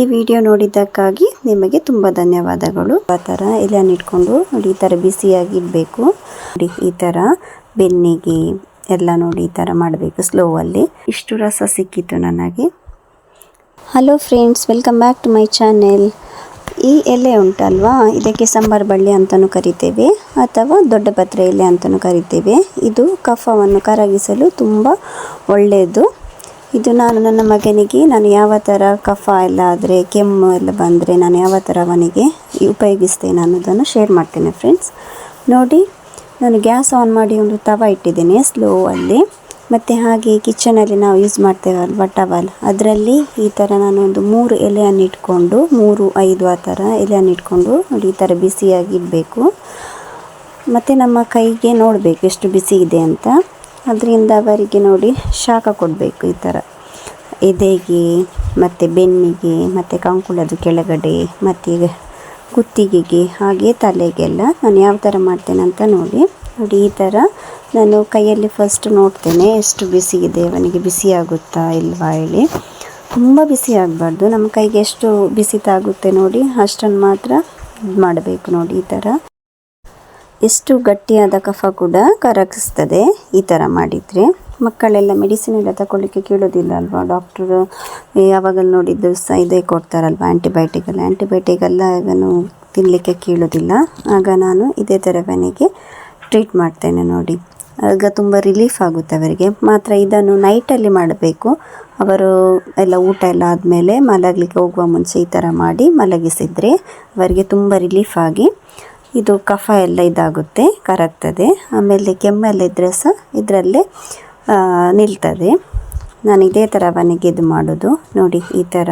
ಈ ವಿಡಿಯೋ ನೋಡಿದ್ದಕ್ಕಾಗಿ ನಿಮಗೆ ತುಂಬ ಧನ್ಯವಾದಗಳು. ಆ ಥರ ಎಲ್ಲ ಇಟ್ಕೊಂಡು ನೋಡಿ, ಈ ಥರ ಬಿಸಿಯಾಗಿ ಇಡಬೇಕು ನೋಡಿ, ಈ ಥರ ಬೆನ್ನಿಗೆ ಎಲ್ಲ ನೋಡಿ, ಈ ಥರ ಮಾಡಬೇಕು ಸ್ಲೋವಲ್ಲಿ. ಇಷ್ಟು ರಸ ಸಿಕ್ಕಿತ್ತು ನನಗೆ. Hello friends welcome back to my channel ಈ ಎಲೆ ಉಂಟಲ್ವಾ? ಇದಕ್ಕೆ ಸಾಂಬಾರು ಬಳ್ಳಿ ಅಂತಲೂ ಕರಿತೇವೆ, ಅಥವಾ ದೊಡ್ಡ ಪತ್ರೆ ಎಲೆ ಅಂತಲೂ ಕರಿತೇವೆ. ಇದು ಕಫವನ್ನು ಕರಗಿಸಲು ತುಂಬ ಒಳ್ಳೆಯದು. ಇದು ನಾನು ನನ್ನ ಮಗನಿಗೆ, ನಾನು ಯಾವ ಥರ ಕಫ ಎಲ್ಲ ಆದರೆ, ಕೆಮ್ಮು ಎಲ್ಲ ಬಂದರೆ ನಾನು ಯಾವ ಥರ ಅವನಿಗೆ ಉಪಯೋಗಿಸ್ತೇನೆ ಅನ್ನೋದನ್ನು ಶೇರ್ ಮಾಡ್ತೇನೆ ಫ್ರೆಂಡ್ಸ್ ನೋಡಿ, ನಾನು ಗ್ಯಾಸ್ ಆನ್ ಮಾಡಿ ಒಂದು ತವ ಇಟ್ಟಿದ್ದೇನೆ ಸ್ಲೋ ಅಲ್ಲಿ. ಮತ್ತು ಹಾಗೆ ಕಿಚನಲ್ಲಿ ನಾವು ಯೂಸ್ ಮಾಡ್ತೇವಲ್ವ ಟವಲ್ ಅದರಲ್ಲಿ ಈ ಥರ ನಾನು ಒಂದು ಮೂರು ಎಲೆಯನ್ನು ಇಟ್ಕೊಂಡು, ಮೂರು, ಐದು ಆ ಥರ ಎಲೆಯನ್ನು ಇಟ್ಕೊಂಡು ನೋಡಿ ಈ ಥರ ಬಿಸಿಯಾಗಿ ಇಡಬೇಕು. ಮತ್ತು ನಮ್ಮ ಕೈಗೆ ನೋಡಬೇಕು ಎಷ್ಟು ಬಿಸಿ ಇದೆ ಅಂತ. ಅದರಿಂದ ಅವರಿಗೆ ನೋಡಿ ಶಾಖ ಕೊಡಬೇಕು ಈ ಥರ. ಎದೆಗೆ ಮತ್ತು ಬೆನ್ನಿಗೆ, ಮತ್ತು ಕಂಕುಳದ ಕೆಳಗಡೆ, ಮತ್ತು ಕುತ್ತಿಗೆಗೆ, ಹಾಗೆ ತಲೆಗೆಲ್ಲ ನಾನು ಯಾವ ಥರ ಮಾಡ್ತೇನೆ ಅಂತ ನೋಡಿ. ನೋಡಿ, ಈ ಥರ ನಾನು ಕೈಯಲ್ಲಿ ಫಸ್ಟ್ ನೋಡ್ತೇನೆ ಎಷ್ಟು ಬಿಸಿ ಇದೆ, ಅವನಿಗೆ ಬಿಸಿ ಆಗುತ್ತಾ ಇಲ್ವಾ ಹೇಳಿ. ತುಂಬ ಬಿಸಿ ಆಗಬಾರ್ದು. ನಮ್ಮ ಕೈಗೆ ಎಷ್ಟು ಬಿಸಿ ತಾಗುತ್ತೆ ನೋಡಿ, ಅಷ್ಟನ್ನು ಮಾತ್ರ ಇದು ಮಾಡಬೇಕು ನೋಡಿ ಈ ಥರ. ಎಷ್ಟು ಗಟ್ಟಿಯಾದ ಕಫ ಕೂಡ ಕರಗಿಸ್ತದೆ ಈ ಥರ ಮಾಡಿದರೆ. ಮಕ್ಕಳೆಲ್ಲ ಮೆಡಿಸಿನ್ ಎಲ್ಲ ತಗೊಳ್ಳಿಕ್ಕೆ ಕೇಳೋದಿಲ್ಲ ಅಲ್ವಾ? ಡಾಕ್ಟ್ರು ಯಾವಾಗ ನೋಡಿದ್ದು ಸಹ ಇದೇ ಕೊಡ್ತಾರಲ್ವ ಆ್ಯಂಟಿಬಯೋಟಿಕ್ ಎಲ್ಲ? ಆ್ಯಂಟಿಬಯೋಟಿಕ್ ಎಲ್ಲ ತಿನ್ನಲಿಕ್ಕೆ ಕೇಳೋದಿಲ್ಲ. ಆಗ ನಾನು ಇದೇ ಥರವನಿಗೆ ಟ್ರೀಟ್ ಮಾಡ್ತೇನೆ ನೋಡಿ. ಆಗ ತುಂಬ ರಿಲೀಫ್ ಆಗುತ್ತೆ ಅವರಿಗೆ. ಮಾತ್ರ ಇದನ್ನು ನೈಟಲ್ಲಿ ಮಾಡಬೇಕು. ಅವರು ಎಲ್ಲ ಊಟ ಎಲ್ಲ ಆದಮೇಲೆ ಮಲಗಲಿಕ್ಕೆ ಹೋಗುವ ಮುಂಚೆ ಈ ಥರ ಮಾಡಿ ಮಲಗಿಸಿದರೆ ಅವರಿಗೆ ತುಂಬ ರಿಲೀಫ್ ಆಗಿ ಇದು ಕಫ ಎಲ್ಲ ಇದಾಗುತ್ತೆ, ಕರಗ್ತದೆ. ಆಮೇಲೆ ಕೆಮ್ಮೆಲ್ಲ ಇದ್ದರೆ ಸಹ ಇದರಲ್ಲೇ ನಿಲ್ತದೆ. ನಾನು ಇದೇ ಥರ ಅವನಿಗೆ ಇದು ಮಾಡೋದು. ನೋಡಿ, ಈ ಥರ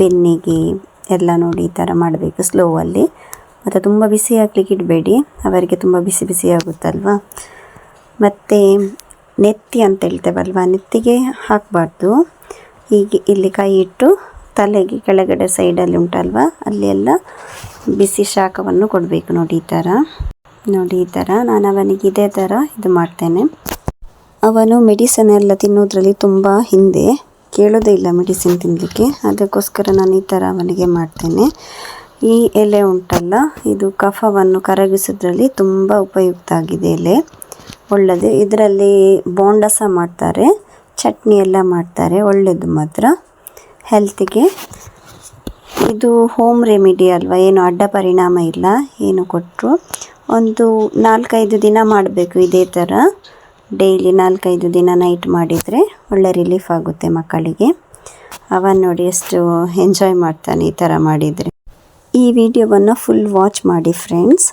ಬೆನ್ನಿಗೆ ಎಲ್ಲ ನೋಡಿ ಈ ಥರ ಮಾಡಬೇಕು ಸ್ಲೋವಲ್ಲಿ ಮತ್ತು ತುಂಬ ಬಿಸಿ ಹಾಕ್ಲಿಕ್ಕೆ ಇಡಬೇಡಿ. ಅವರಿಗೆ ತುಂಬ ಬಿಸಿ ಬಿಸಿ ಆಗುತ್ತಲ್ವ? ಮತ್ತು ನೆತ್ತಿ ಅಂತ ಹೇಳ್ತೇವಲ್ವ? ನೆತ್ತಿಗೆ ಹಾಕಬಾರ್ದು. ಹೀಗೆ ಇಲ್ಲಿ ಕೈ ಇಟ್ಟು ತಲೆಗೆ ಕೆಳಗಡೆ ಸೈಡಲ್ಲಿ ಉಂಟಲ್ವ? ಅಲ್ಲಿ ಎಲ್ಲ ಬಿಸಿ ಶಾಖವನ್ನು ಕೊಡಬೇಕು ನೋಡಿ ಈ ಥರ. ನೋಡಿ ಈ ಥರ. ನಾನು ಅವನಿಗೆ ಇದೇ ಥರ ಇದು ಮಾಡ್ತೇನೆ. ಅವನು ಮೆಡಿಸಿನ್ ಎಲ್ಲ ತಿನ್ನೋದ್ರಲ್ಲಿ ತುಂಬ ಹಿಂದೆ. ಕೇಳೋದೇ ಇಲ್ಲ ಮೆಡಿಸಿನ್ ತಿನ್ನಲಿಕ್ಕೆ ಅದಕ್ಕೋಸ್ಕರ ನಾನು ಈ ಥರ ಅವನಿಗೆ ಮಾಡ್ತೇನೆ. ಈ ಎಲೆ ಉಂಟಲ್ಲ, ಇದು ಕಫವನ್ನು ಕರಗಿಸೋದ್ರಲ್ಲಿ ತುಂಬ ಉಪಯುಕ್ತ ಆಗಿದೆ ಎಲೆ. ಒಳ್ಳೆಯದು ಇದರಲ್ಲಿ ಬೋಂಡ ಮಾಡ್ತಾರೆ. ಚಟ್ನಿ ಎಲ್ಲ ಮಾಡ್ತಾರೆ. ಒಳ್ಳೆಯದು ಮಾತ್ರ. ಹೆಲ್ತಿಗೆ ಇದು ಹೋಮ್ ರೆಮಿಡಿ ಅಲ್ವಾ? ಏನು ಅಡ್ಡ ಪರಿಣಾಮ ಇಲ್ಲ? ಏನು ಕೊಟ್ಟರು ಒಂದು ನಾಲ್ಕೈದು ದಿನ ಮಾಡಬೇಕು ಇದೇ ಥರ. ಡೈಲಿ ನಾಲ್ಕೈದು ದಿನ ನೈಟ್ ಮಾಡಿದರೆ ಒಳ್ಳೆ ರಿಲೀಫ್ ಆಗುತ್ತೆ ಮಕ್ಕಳಿಗೆ. ಅವನ್ನ ನೋಡಿ ಎಷ್ಟು ಎಂಜಾಯ್ ಮಾಡ್ತಾನೆ ಈ ಥರ ಮಾಡಿದರೆ. ಈ ವಿಡಿಯೋವನ್ನು ಫುಲ್ ವಾಚ್ ಮಾಡಿ ಫ್ರೆಂಡ್ಸ್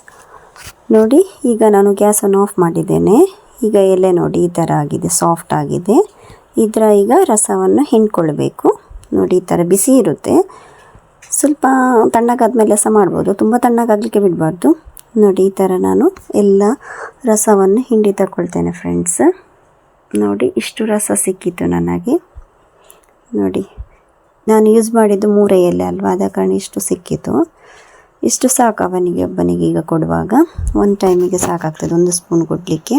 ನೋಡಿ, ಈಗ ನಾನು ಗ್ಯಾಸನ್ನು ಆಫ್ ಮಾಡಿದ್ದೇನೆ. ಈಗ ಎಲೆ ನೋಡಿ ಈ ಥರ ಆಗಿದೆ ಸಾಫ್ಟ್ ಆಗಿದೆ. ಇದರ ಈಗ ರಸವನ್ನು ಹಿಂಡ್ಕೊಳ್ಬೇಕು. ನೋಡಿ, ಈ ಥರ ಬಿಸಿ ಇರುತ್ತೆ. ಸ್ವಲ್ಪ ತಣ್ಣಗಾದ್ಮೇಲೆ ಸಹ ಮಾಡ್ಬೋದು. ತುಂಬ ತಣ್ಣಗಾಗಲಿಕ್ಕೆ ಬಿಡಬಾರ್ದು. ನೋಡಿ, ಈ ಥರ ನಾನು ಎಲ್ಲ ರಸವನ್ನು ಹಿಂಡಿ ತಗೊಳ್ತೇನೆ ಫ್ರೆಂಡ್ಸ್ ನೋಡಿ, ಇಷ್ಟು ರಸ ಸಿಕ್ಕಿತ್ತು ನನಗೆ. ನೋಡಿ, ನಾನು ಯೂಸ್ ಮಾಡಿದ್ದು ಮೂರೇ ಎಲೆ ಅಲ್ವಾ? ಆದ ಕಾರಣ ಇಷ್ಟು ಸಿಕ್ಕಿತು ಇಷ್ಟು ಸಾಕು ಅವನಿಗೆ, ಒಬ್ಬನಿಗೆ ಈಗ ಕೊಡುವಾಗ. ಒಂದು ಟೈಮಿಗೆ ಸಾಕಾಗ್ತದೆ, ಒಂದು ಸ್ಪೂನ್ ಕೊಡಲಿಕ್ಕೆ.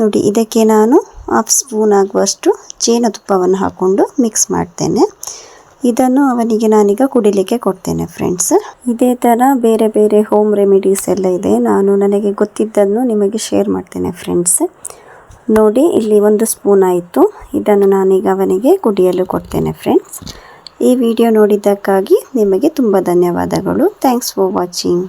ನೋಡಿ, ಇದಕ್ಕೆ ನಾನು ಹಾಫ್ ಸ್ಪೂನ್ ಆಗುವಷ್ಟು ಜೇನುತುಪ್ಪವನ್ನು ಹಾಕ್ಕೊಂಡು ಮಿಕ್ಸ್ ಮಾಡ್ತೇನೆ. ಇದನ್ನು ಅವನಿಗೆ ನಾನೀಗ ಕುಡಿಲಿಕ್ಕೆ ಕೊಡ್ತೇನೆ ಫ್ರೆಂಡ್ಸ್ ಇದೇ ಥರ ಬೇರೆ ಬೇರೆ ಹೋಮ್ ರೆಮಿಡೀಸ್ ಎಲ್ಲ ಇದೆ. ನಾನು ನನಗೆ ಗೊತ್ತಿದ್ದನ್ನು ನಿಮಗೆ ಶೇರ್ ಮಾಡ್ತೇನೆ ಫ್ರೆಂಡ್ಸ್ ನೋಡಿ, ಇಲ್ಲಿ ಒಂದು ಸ್ಪೂನ್ ಆಯಿತು. ಇದನ್ನು ನಾನೀಗ ಅವನಿಗೆ ಕುಡಿಯಲು ಕೊಡ್ತೇನೆ ಫ್ರೆಂಡ್ಸ್ ಈ ವಿಡಿಯೋ ನೋಡಿದ್ದಕ್ಕಾಗಿ ನಿಮಗೆ ತುಂಬ ಧನ್ಯವಾದಗಳು. Thanks for watching